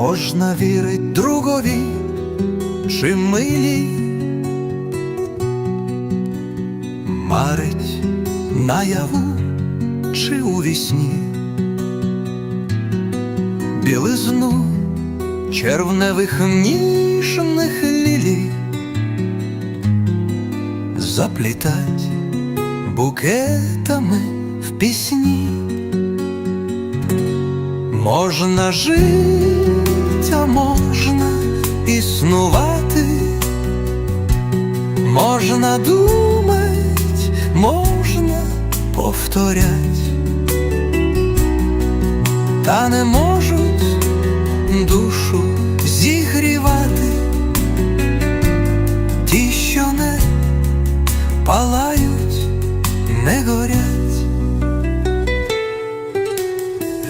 можна вірить другові чи милі, марить наяву чи у вісні, білизну червневих ніжних лілій? Заплітать букетами в пісні. Можна жити, а можна існувати, можна думать, можна повторять, та не можуть душу зігрівати, ті, що не палають, не горять.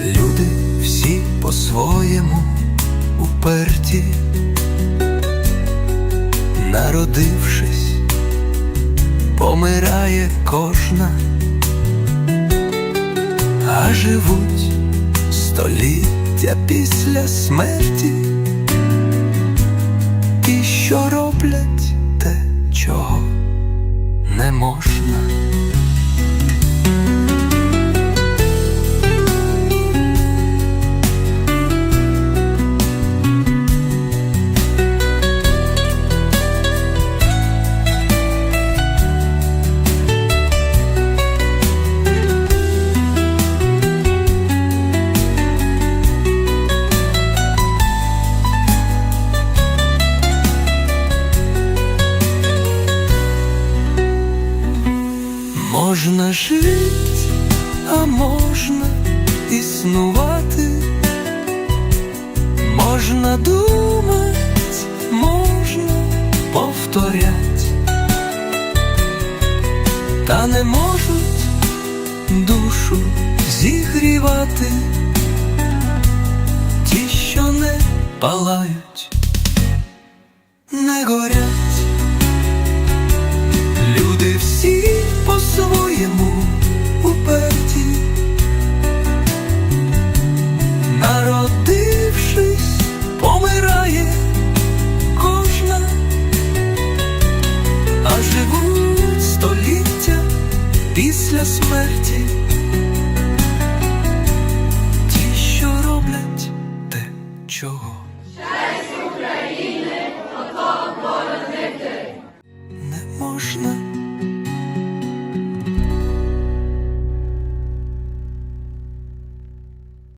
Люди всі по-своєму уперті, народившись, помирає кожна, а живуть століття після смерті, і що роблять те, чого не можна. Можна жить, а можна існувати, можна думать, можна повторять, та не можуть душу зігрівати, ті, що не палають, не горять. Люди всі Christmas.